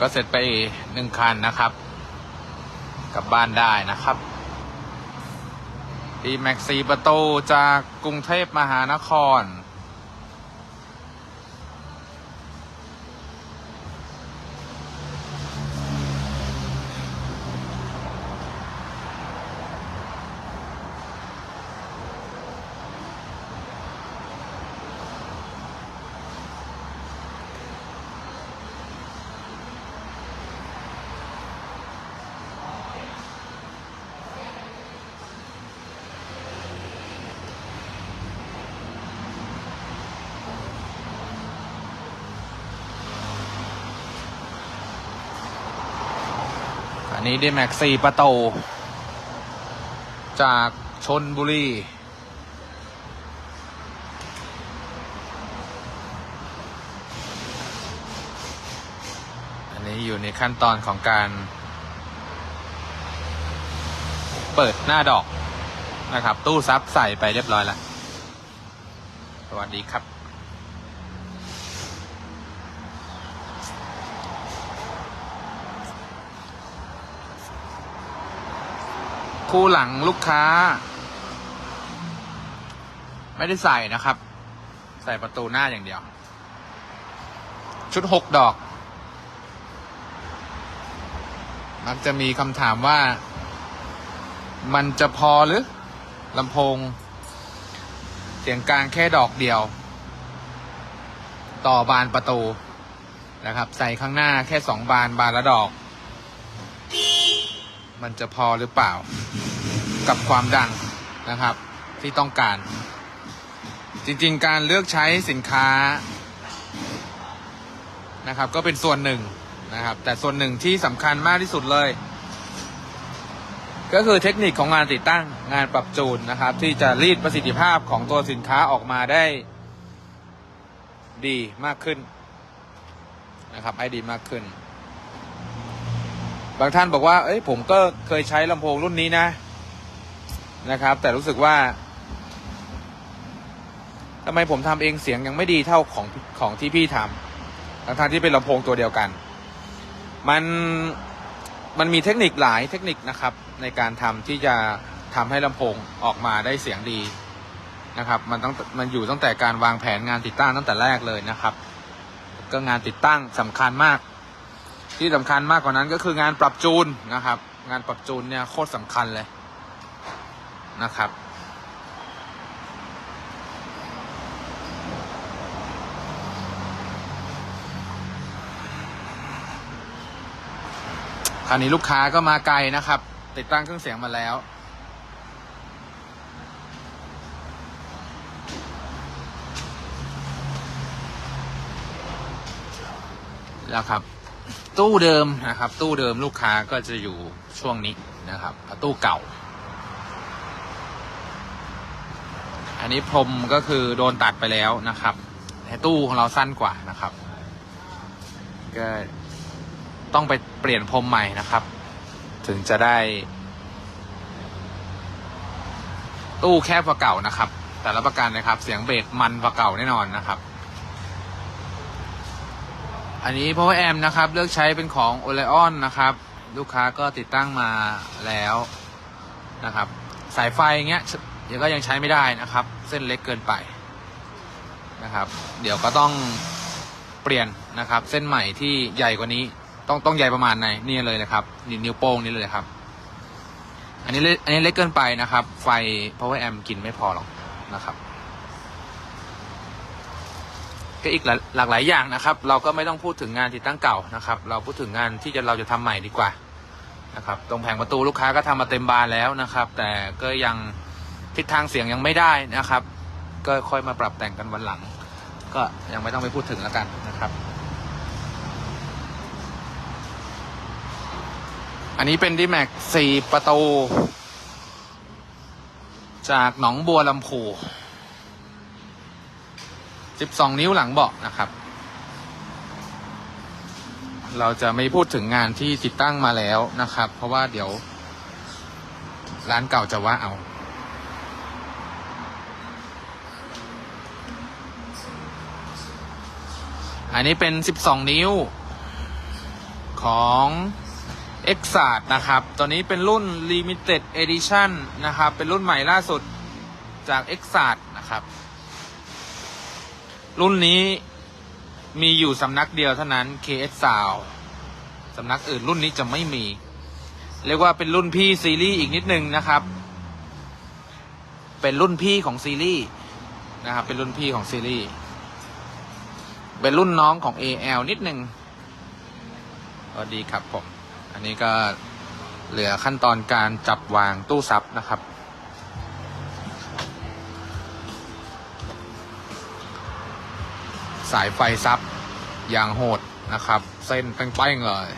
ก็เสร็จไปหนึ่งคันนะครับ กลับบ้านได้นะครับดีแม็กซีประตูจากกรุงเทพมหานคร นี้ดีแม็กซี่ประตูจากชนบุรีอันนี้อยู่ในขั้นตอนของการเปิดหน้าดอกนะครับ ตู้ซับใส่ไปเรียบร้อยแล้ว สวัสดีครับ คู่หลังลูกค้า ไม่ได้ใส่นะครับ ใส่ประตูหน้าอย่างเดียว ชุดหกดอก มักจะมีคำถามว่า มันจะพอหรือลำโพง เสียงกลางแค่ดอกเดียว ต่อบานประตูนะครับ ใส่ข้างหน้าแค่สองบานบานละดอก มันจะพอหรือเปล่า กับความดังนะครับ ที่ต้องการ จริงๆ การเลือกใช้สินค้านะครับ ก็เป็นส่วนหนึ่งนะครับ แต่ส่วนหนึ่งที่สำคัญมากที่สุดเลย ก็คือเทคนิคของงานติดตั้งงานปรับจูนนะครับ ที่จะรีดประสิทธิภาพของตัวสินค้าออกมาได้ดีมากขึ้นนะครับให้ดีมากขึ้น บางท่านบอกว่า เอ้ยผมก็เคยใช้ลำโพงรุ่นนี้นะนะครับ แต่รู้สึกว่าทำไมผมทำเองเสียงยังไม่ดีเท่าของของที่พี่ทำทั้งทางที่เป็นลำโพงตัวเดียวกัน มันมันมีเทคนิคหลายเทคนิคนะครับ ในการทำที่จะทำให้ลำโพงออกมาได้เสียงดีนะครับ มันต้องมันอยู่ตั้งแต่การวางแผนงานติดตั้งตั้งแต่แรกเลยนะครับ ก็งานติดตั้งสำคัญมาก ที่สำคัญมากกว่านั้นก็คืองานปรับจูนนะครับ งานปรับจูนเนี่ยโคตรสำคัญเลยนะครับ คราวนี้ลูกค้าก็มาไกลนะครับ ติดตั้งเครื่องเสียงมาแล้วแล้วครับ ตู้เดิมนะครับ ตู้เดิมลูกค้าก็จะอยู่ช่วงนี้นะครับตู้เก่า อันนี้พรมก็คือโดนตัดไปแล้วนะครับแต่ตู้ของเราสั้นกว่านะครับ ก็ต้องไปเปลี่ยนพรมใหม่นะครับ ถึงจะได้ ตู้แคบกว่าเก่านะครับ แต่ละประกันนะครับ เสียงเบสมันกว่าเก่าแน่นอนนะครับ อันนี้ power amp นะครับ เลือกใช้เป็นของ o l e o n นะครับ ลูกค้าก็ติดตั้งมาแล้วนะครับ สายไฟเงี้ยเดี๋ยวก็ยังใช้ไม่ได้นะครับ เส้นเล็กเกินไปนะครับ เดี๋ยวก็ต้องเปลี่ยนนะครับ เส้นใหม่ที่ใหญ่กว่านี้ ต้องต้องใหญ่ประมาณไหนนี่เลยนะครับนี่นิ้วโป้งนี่เลยครับ อันนี้เล็กอันนี้เล็กเกินไปนะครับ ไฟ power amp กินไม่พอหรอกนะครับ ก็อีกหลากหลายอย่างนะครับ เราก็ไม่ต้องพูดถึงงานติดตั้งเก่านะครับ เราพูดถึงงานที่จะเราจะทำใหม่ดีกว่านะครับตรงแผงประตูลูกค้าก็ทำมาเต็มบานแล้วนะครับ แต่ก็ยังทิศทางเสียงยังไม่ได้นะครับ ก็ค่อยมาปรับแต่งกันวันหลัง ก็ยังไม่ต้องไปพูดถึงแล้วกันนะครับ อันนี้เป็นดีแม็กสี่ประตู จากหนองบัวลำพู 12 นิ้วหลังเบาะนะครับ เราจะไม่พูดถึงงานที่ติดตั้งมาแล้วนะครับ เพราะว่าเดี๋ยว ร้านเก่าจะว่าเอา อันนี้เป็น 12 นิ้วของ e x a d นะครับ ตัวนี้เป็นรุ่น Limited Edition นะครับ เป็นรุ่นใหม่ล่าสุดจาก e x a d นะครับ รุ่นนี้มีอยู่สำนักเดียวเท่านั้น KS Sound สำนักอื่นรุ่นนี้จะไม่มี เรียกว่าเป็นรุ่นพี่ซีรีส์อีกนิดนึงนะครับ เป็นรุ่นพี่ของซีรีส์นะครับ เป็นรุ่นพี่ของซีรีส์เป็นรุ่นน้องของ AL นิดนึงก็ดีครับผม อันนี้ก็เหลือขั้นตอนการจับวางตู้ซับนะครับ สายไฟซับอย่างโหดนะครับ เส้นแป้งๆเลย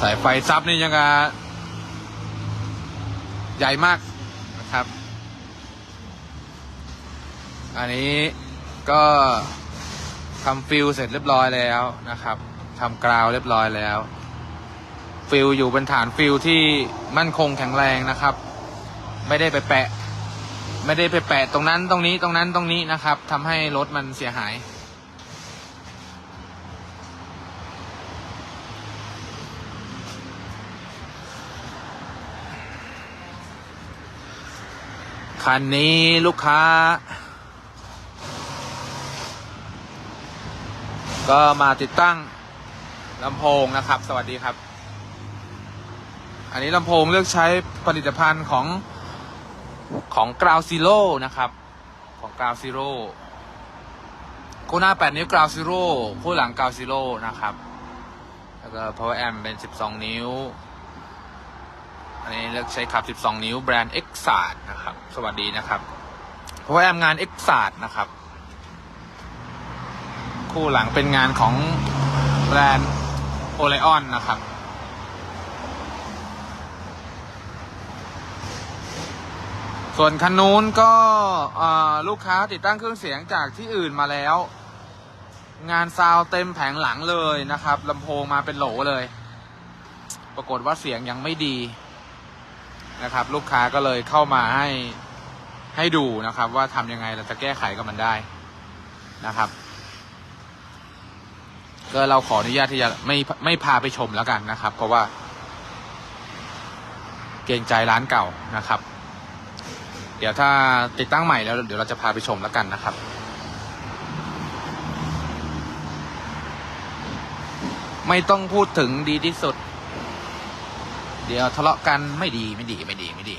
สายไฟซับนี่ยังกะใหญ่มากนะครับ อันนี้ก็ทำฟิลเสร็จเรียบร้อยแล้วนะครับทำกราวเรียบร้อยแล้ว ฟิลอยู่เป็นฐานฟิลที่มั่นคงแข็งแรงนะครับ ไม่ได้ไปแปะ ไม่ได้ไปแปะตรงนั้นตรงนี้ตรงนั้นตรงนี้นะครับทำให้รถมันเสียหาย คันนี้ลูกค้า ก็มาติดตั้งลำโพงนะครับ สวัสดีครับ อันนี้ลำโพงเลือกใช้ผลิตภัณฑ์ของของ Ground Zero นะครับ ของ Ground Zero คู่หน้า 8 นิ้ว Ground Zero คู่หลัง Ground Zero นะครับ แล้วก็ Power Amp เป็น 12 นิ้ว อันนี้เลือกใช้ขับ 12 นิ้วแบรนด์ X ศาสนะครับ สวัสดีนะครับ Power Amp งาน X ศาสนะครับ คู่หลังเป็นงานของแบรนด์ Oleon นะครับ ส่วนคันนู้นก็ลูกค้าติดตั้งเครื่องเสียงจากที่อื่นมาแล้ว งานซาวเต็มแผงหลังเลยนะครับลำโพงมาเป็นโหลเลย ปรากฏว่าเสียงยังไม่ดีนะครับ ลูกค้าก็เลยเข้ามาให้ให้ดูนะครับ ว่าทำยังไงเราจะแก้ไขกับมันได้นะครับ ก็เราขออนุญาตที่จะไม่ไม่พาไปชมแล้วกันนะครับ เพราะว่า เกรงใจร้านเก่านะครับ เดี๋ยวถ้าติดตั้งใหม่แล้วเดี๋ยวเราจะพาไปชมแล้วกันนะครับ ไม่ต้องพูดถึงดีที่สุด เดี๋ยวทะเลาะกันไม่ดีไม่ดีไม่ดีไม่ดี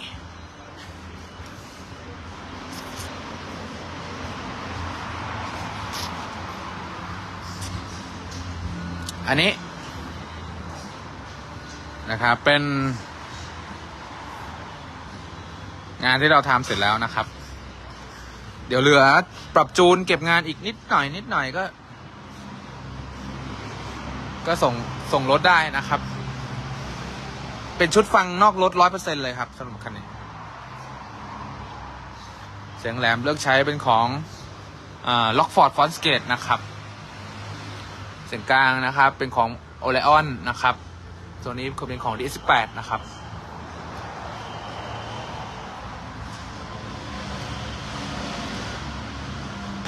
อันนี้นะครับเป็น งานที่เราทำเสร็จแล้วนะครับ เดี๋ยวเหลือปรับจูนเก็บงานอีกนิดหน่อย นิดหน่อยก็ ก็ส่งส่งรถได้นะครับ เป็นชุดฟังนอกรถร้อยเปอร์เซ็นเลยครับสำหรับคันนี้ เสียงแหลมเลือกใช้เป็นของล็อกฟอร์ดฟอนสเกตนะครับเสียงกลางนะครับเป็นของโอเลออนนะครับ ตัวนี้คือเป็นของ D18 นะครับ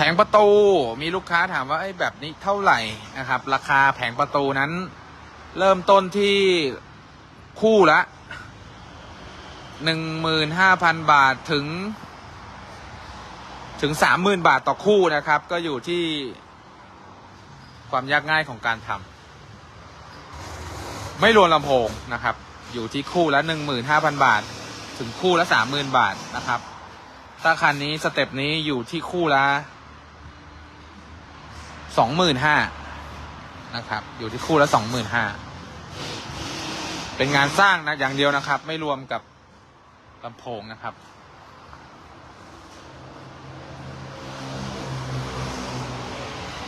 แผงประตูมีลูกค้าถามว่าไอ้แบบนี้เท่าไหร่นะครับ ราคาแผงประตูนั้น เริ่มต้นที่คู่ละหนึ่งหมื่นห้าพันบาทถึง ถึงสามหมื่นบาทต่อคู่นะครับ ก็อยู่ที่ความยากง่ายของการทำไม่รวมลำโพงนะครับ อยู่ที่คู่ละหนึ่งหมื่นห้าพันบาท ถึงคู่ละสามหมื่นบาทนะครับถ้าคันนี้สเต็ปนี้อยู่ที่คู่ละ สองหมื่นห้านะครับ อยู่ที่คู่ละสองหมื่นห้าเป็นงานสร้างนะอย่างเดียวนะครับ ไม่รวมกับลำโพงนะครับ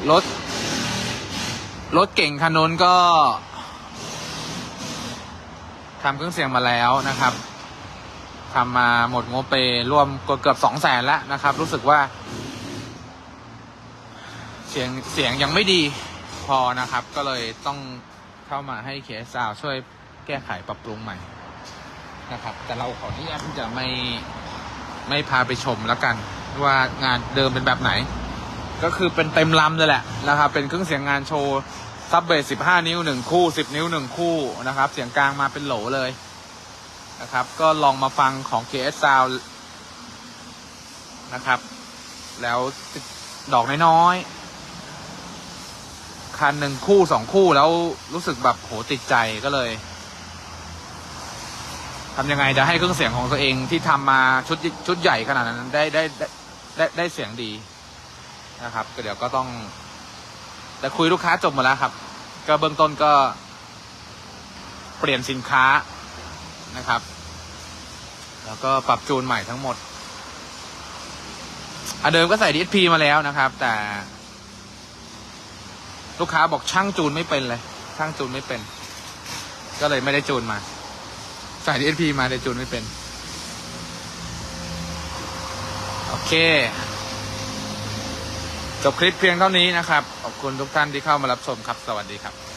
รถรถเก่งคันนู้นก็ทำเครื่องเสียงมาแล้วนะครับทำมาหมดงบไปรวมเกือบสองแสนแล้วนะครับ รู้สึกว่า เสียงเสียงยังไม่ดีพอนะครับ ก็เลยต้องเข้ามาให้เคสซาวช่วยแก้ไขปรับปรุงใหม่นะครับ แต่เราขออนุญาตที่จะไม่ไม่พาไปชมแล้วกัน ว่างานเดิมเป็นแบบไหน ก็คือเป็นเต็มลำเลยแหละนะครับ เป็นเครื่องเสียงงานโชว์ซับเบสสิบห้านิ้วหนึ่งคู่สิบนิ้วหนึ่งคู่นะครับ เสียงกลางมาเป็นโหลเลยนะครับ ก็ลองมาฟังของ KS Sound นะครับ แล้วดอกน้อยๆ คันหนึ่งคู่สองคู่แล้วรู้สึกแบบโหติดใจก็เลยทำยังไงจะให้เครื่องเสียงของตัวเองที่ทำมาชุดชุดใหญ่ขนาดนั้นได้ได้ได้ได้ได้เสียงดีนะครับก็เดี๋ยวก็ต้องแต่คุยลูกค้าจบหมดแล้วครับ ก็เบื้องต้นก็เปลี่ยนสินค้านะครับ แล้วก็ปรับจูนใหม่ทั้งหมดอันเดิมก็ใส่ DSP มาแล้วนะครับ แต่ ลูกค้าบอกช่างจูนไม่เป็นเลย ช่างจูนไม่เป็น ก็เลยไม่ได้จูนมาใส่ DSP มาแต่จูนไม่เป็น โอเค จบคลิปเพียงเท่านี้นะครับ ขอบคุณทุกท่านที่เข้ามารับชมครับ สวัสดีครับ